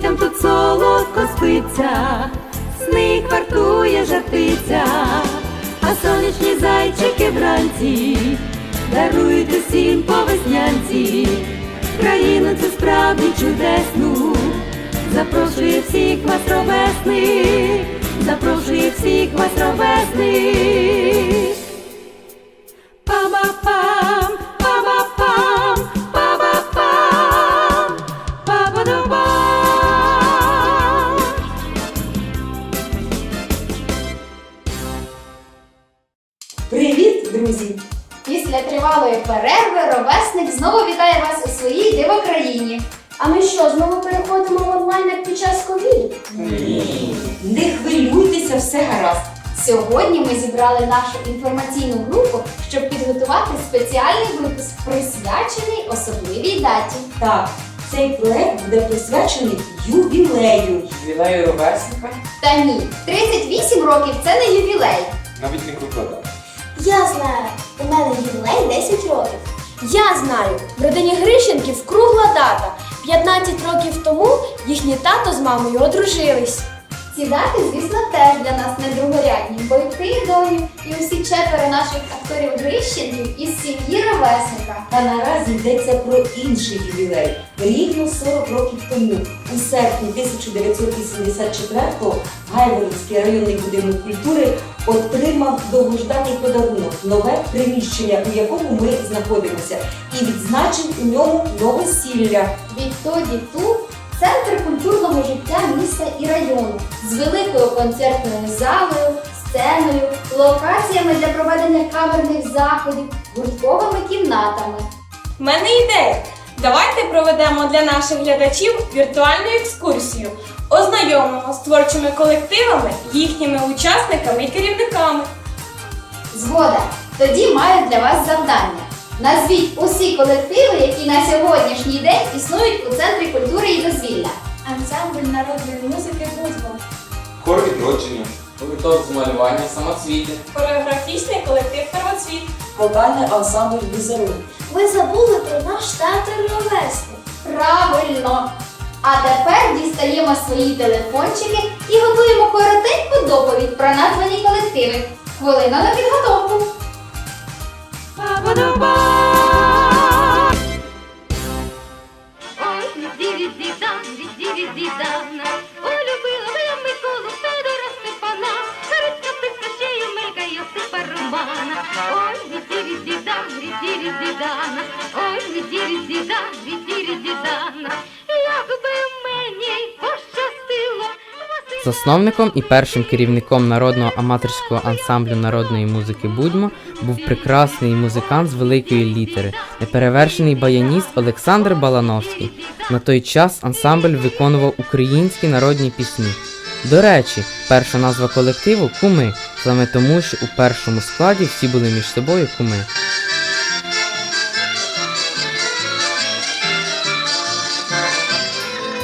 дітям тут солодко спиться, сни вартує жартиця, а сонячні зайчики вранці дарують усім по веснянці, країну цю справді чудесну, запрошує всіх вас ровесних, запрошує всіх вас ровесних. Па-ба-пам, перерви ровесник знову вітає вас у своїй дивокраїні. А ми що, знову переходимо в онлайн як під час ковіду? Не хвилюйтеся, все гаразд. Сьогодні ми зібрали нашу інформаційну групу, щоб підготувати спеціальний випуск, присвячений особливій даті. Так, цей проект буде присвячений ювілею. Ювілею ровесника Та ні, 38 років це не ювілей. навіть не круто. Я знаю, у мене ювілей 10 років. Я знаю, в родині Грищенків кругла дата. 15 років тому їхній тато з мамою одружились. Ці дати, звісно, теж для нас не другорядні, бо й ти, доню, і усі четверо наших акторів Грищенків із сім'ї ровесника. Та наразі йдеться про інший ювілей. Рівно 40 років тому, у серпні 1984-го, Гайворонський районний будинок культури отримав довгожданий подарунок нове приміщення, у якому ми знаходимося, і відзначив у ньому новосілля. Відтоді тут центр культурного життя міста і району з великою концертною залою, сценою, локаціями для проведення камерних заходів, гуртковими кімнатами. В мене ідея. Давайте проведемо для наших глядачів віртуальну екскурсію. Ознайомимо з творчими колективами, їхніми учасниками і керівниками. Згода. Тоді маю для вас завдання. Назвіть усі колективи, які на сьогоднішній день існують у центрі культури і дозвілля. Ансамбль народної музики Будьмо. Хор відродження. Гурток з малювання самоцвіти. Хореографічний колектив Первоцвіт. Вокальний ансамбль візерунок. Ви забули про наш театр Ровесник. Правильно! А тепер дістаємо свої телефончики і готуємо коротеньку доповідь про названі колективи. Хвилина на підготовку. Ой, відді-відді-дам, відді-відді-дам. Ой, любила Засновником і першим керівником народного аматорського ансамблю народної музики Будьмо був прекрасний музикант з великої літери, неперевершений баяніст Олександр Балановський. На той час ансамбль виконував українські народні пісні. До речі, перша назва колективу куми, саме тому, що у першому складі всі були між собою куми.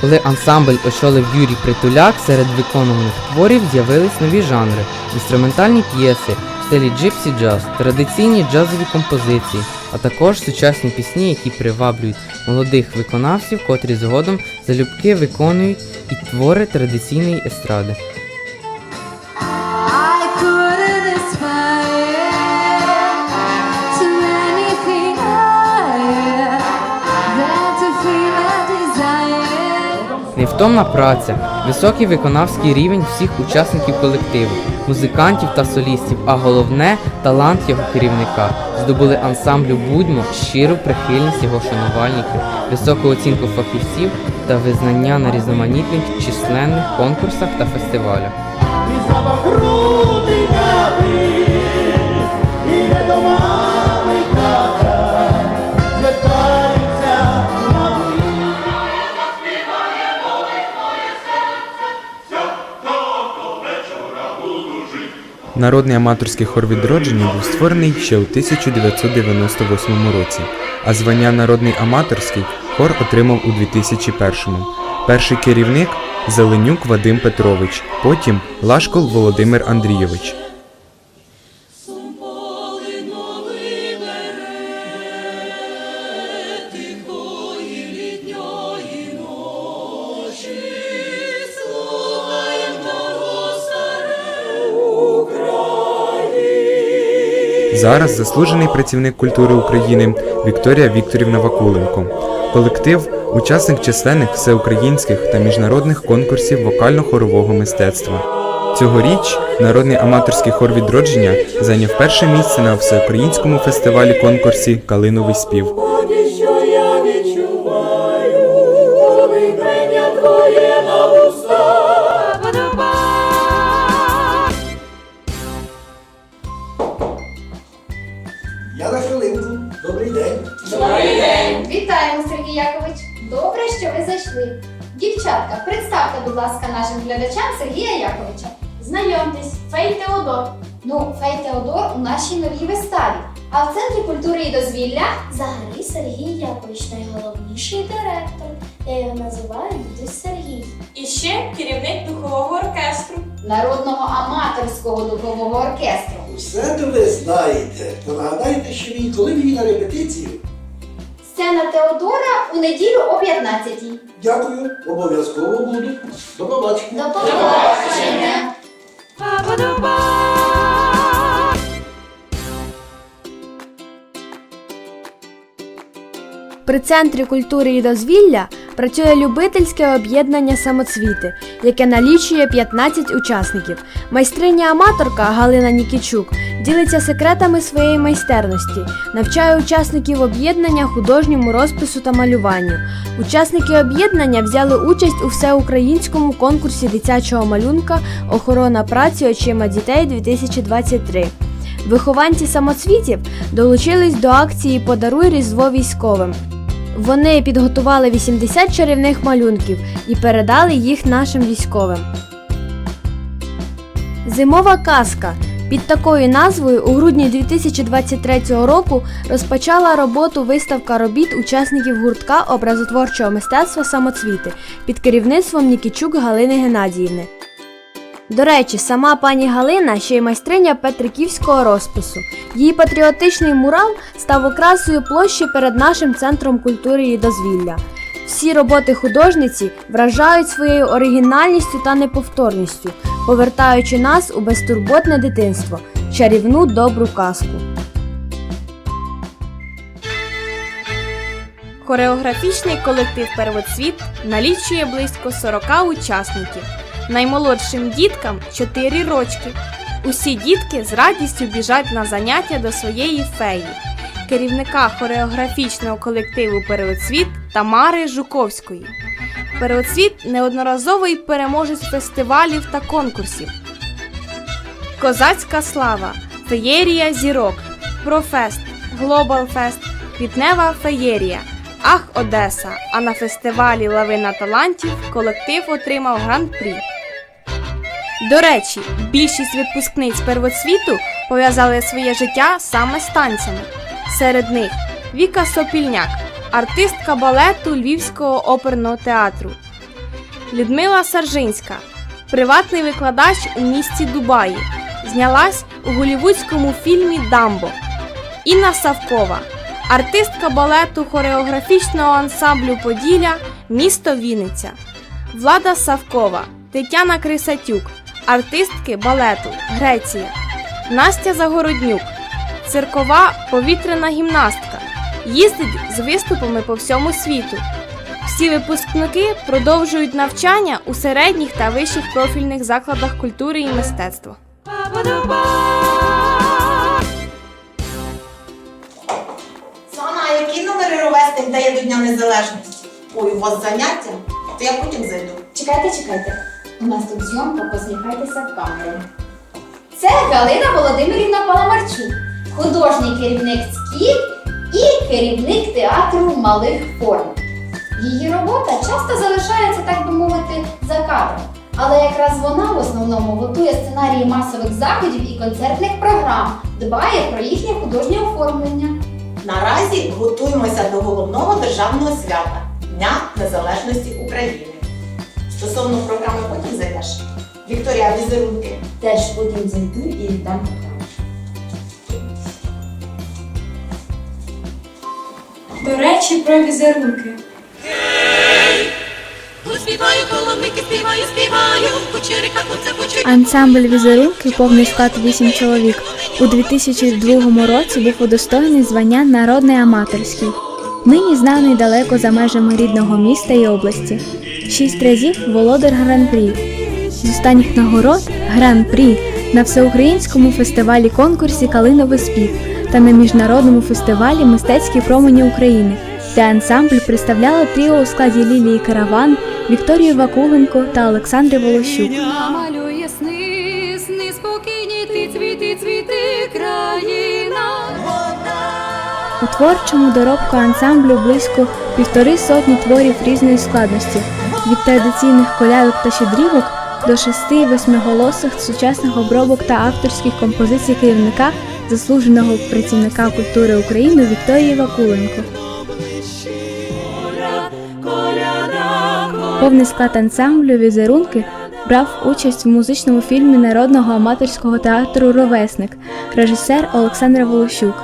Коли ансамбль очолив Юрій Притуляк, серед виконуваних творів з'явились нові жанри: інструментальні п'єси, в стилі джипсі джаз, традиційні джазові композиції, а також сучасні пісні, які приваблюють молодих виконавців, котрі згодом залюбки виконують і твори традиційної естради. Невтомна праця, високий виконавський рівень всіх учасників колективу, музикантів та солістів, а головне талант його керівника. Здобули ансамблю Будьмо щиру прихильність його шанувальників, високу оцінку фахівців та визнання на різноманітних численних конкурсах та фестивалях. Народний аматорський хор відродження був створений ще у 1998 році, а звання Народний аматорський хор отримав у 2001. Перший керівник Зеленюк Вадим Петрович, потім Лашкол Володимир Андрійович. Зараз заслужений працівник культури України Вікторія Вікторівна Вакуленко. Колектив учасник численних всеукраїнських та міжнародних конкурсів вокально-хорового мистецтва. Цьогоріч народний аматорський хор відродження зайняв перше місце на всеукраїнському фестивалі конкурсі Калиновий спів. Якович! Добре, що ви зайшли. Дівчатка, представте, будь ласка, нашим глядачам Сергія Яковича. Знайомтесь, Фей Теодор. Ну, Фей Теодор у нашій новій виставі. А в Центрі культури і дозвілля Взагалі Сергій Якович найголовніший директор. Я його називаю дідусь Сергій. І ще керівник духового оркестру. Народного аматорського духового оркестру. Все то ви знаєте. То нагадайте, що він, коли він на репетицію. Сцена Теодора у неділю о 15-й. Дякую, обов'язково буду. До побачення. До побачення! При центрі культури і дозвілля працює любительське об'єднання самоцвіти, яке налічує 15 учасників. Майстриня аматорка Галина Нікічук ділиться секретами своєї майстерності, навчає учасників об'єднання художньому розпису та малюванню. Учасники об'єднання взяли участь у всеукраїнському конкурсі дитячого малюнка Охорона праці очима дітей 2023. Вихованці самоцвітів долучились до акції Подаруй Різдво військовим. Вони підготували 80 чарівних малюнків і передали їх нашим військовим. Зимова казка. Під такою назвою у грудні 2023 року розпочала роботу виставка робіт учасників гуртка образотворчого мистецтва самоцвіти під керівництвом Нікічук Галини Геннадіївни. До речі, сама пані Галина ще й майстриня петриківського розпису. Її патріотичний мурал став окрасою площі перед нашим центром культури і дозвілля. Всі роботи художниці вражають своєю оригінальністю та неповторністю, повертаючи нас у безтурботне дитинство, чарівну добру казку. Хореографічний колектив Первоцвіт налічує близько 40 учасників. Наймолодшим діткам 4 рочки. Усі дітки з радістю біжать на заняття до своєї феї, керівника хореографічного колективу Первоцвіт Тамари Жуковської. Первоцвіт неодноразовий переможець фестивалів та конкурсів. Козацька слава, Феєрія зірок, Профест, Глобалфест, Квітнева феєрія, Ах Одеса. А на фестивалі Лавина талантів колектив отримав гран-прі. До речі, більшість випускниць первоцвіту пов'язали своє життя саме з танцями. Серед них Віка Сопільняк, артистка балету Львівського оперного театру, Людмила Саржинська, приватний викладач у місті Дубаї, знялась у голівудському фільмі Дамбо. Інна Савкова, артистка балету хореографічного ансамблю Поділля, місто Вінниця, Влада Савкова, Тетяна Крисатюк, артистки балету Греція, Настя Загороднюк, циркова повітряна гімнастка, їздить з виступами по всьому світу. Всі випускники продовжують навчання у середніх та вищих профільних закладах культури і мистецтва. Сана, а які номери ровесник дає до Дня Незалежності? Ой, у вас заняття? То я потім зайду. Чекайте, чекайте. У нас тут зйомка, посміхайтеся в камеру. Це Галина Володимирівна Паламарчук, художній керівник СКІП і керівник театру малих форм. Її робота часто залишається, так би мовити, за кадром. Але якраз вона в основному готує сценарії масових заходів і концертних програм, дбає про їхнє художнє оформлення. Наразі готуємося до головного державного свята Дня Незалежності України. Стосовно програми потім зайдеш. Вікторія, візерунки. Теж потім зайду і віддам програму. До речі, про візерунки. Ансамбль візерунки повний склад 8 чоловік. У 2002 році був удостоєний звання Народний аматорський. Нині знаний далеко за межами рідного міста і області. Шість разів володар гран-прі. З останніх нагород гран-прі на всеукраїнському фестивалі конкурсі Калиновий спів та на міжнародному фестивалі Мистецькі промені України, де ансамбль представляло тріо у складі Лілії Караван, Вікторії Вакуленко та Олександри Волощук. Малює сни, сни спокійні, ти цвіти, цвіти, країна. У творчому доробку ансамблю близько півтори сотні творів різної складності, від традиційних колядок та щедрівок до шести восьмиголосих сучасних обробок та авторських композицій керівника, заслуженого працівника культури України Вікторії Вакуленко. Повний склад ансамблю візерунки брав участь в музичному фільмі народного аматорського театру Ровесник, режисер Олександр Волощук.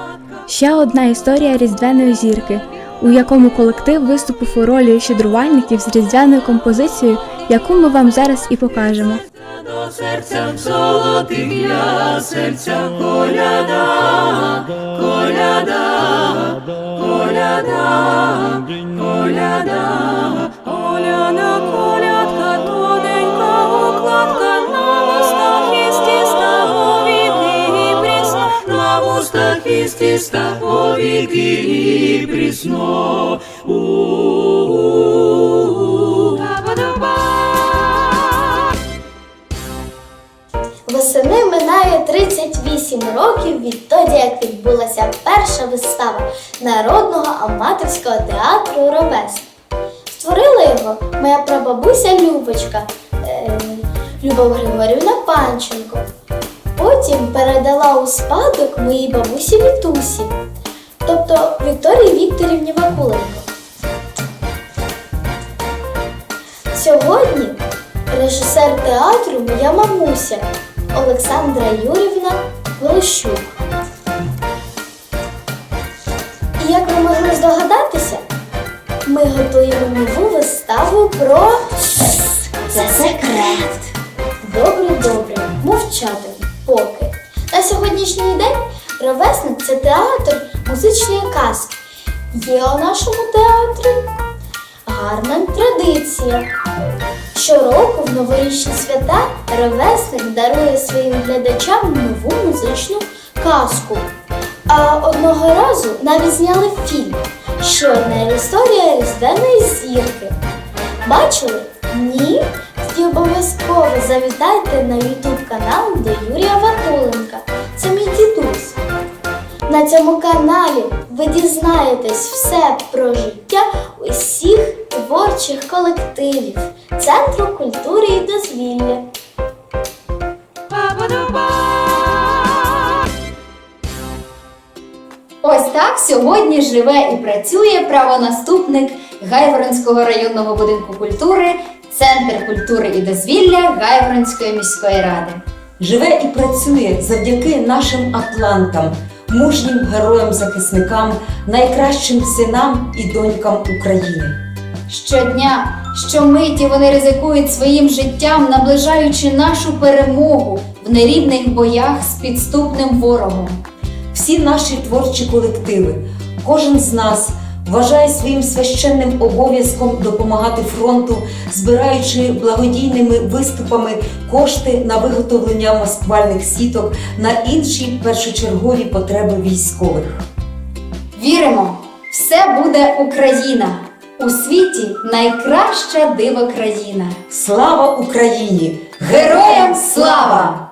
Ще одна історія різдвяної зірки, у якому колектив виступив у ролі щедрувальників з різдвяною композицією, яку ми вам зараз і покажемо. До серця золотих я серця коляда, тіста повіки і прісно. Восени минає 38 років відтоді, як відбулася перша вистава Народного аматорського театру Ровес. Створила його моя прабабуся Любочка е, Любов Григорівна Панченко. Потім передала у спадок моїй бабусі Вітусі, тобто Вікторії Вікторівні Вакуленко. Сьогодні режисер театру моя мамуся Олександра Юрівна Волощук. І як ви могли здогадатися, ми готуємо нову виставу про. Це секрет. Добре, добре, мовчати сьогоднішній день ровесник це театр музичної казки. Є у нашому театрі гарна традиція. Щороку в новорічні свята ровесник дарує своїм глядачам нову музичну казку. А одного разу навіть зняли фільм Ще одна історія різдвяної зірки. Бачили? Ні? Тоді обов'язково завітайте на YouTube канал до Юрія Вакуленка. На цьому каналі ви дізнаєтесь все про життя усіх творчих колективів Центру культури і дозвілля. Ось так сьогодні живе і працює правонаступник Гайворонського районного будинку культури, Центр культури і дозвілля Гайворонської міської ради. Живе і працює завдяки нашим атлантам, мужнім героям-захисникам, найкращим синам і донькам України. Щодня, щомиті вони ризикують своїм життям, наближаючи нашу перемогу в нерівних боях з підступним ворогом. Всі наші творчі колективи, кожен з нас вважає своїм священним обов'язком допомагати фронту, збираючи благодійними виступами кошти на виготовлення маскувальних сіток на інші першочергові потреби військових. Віримо, все буде Україна! У світі найкраща диво країна. Слава Україні! Героям слава!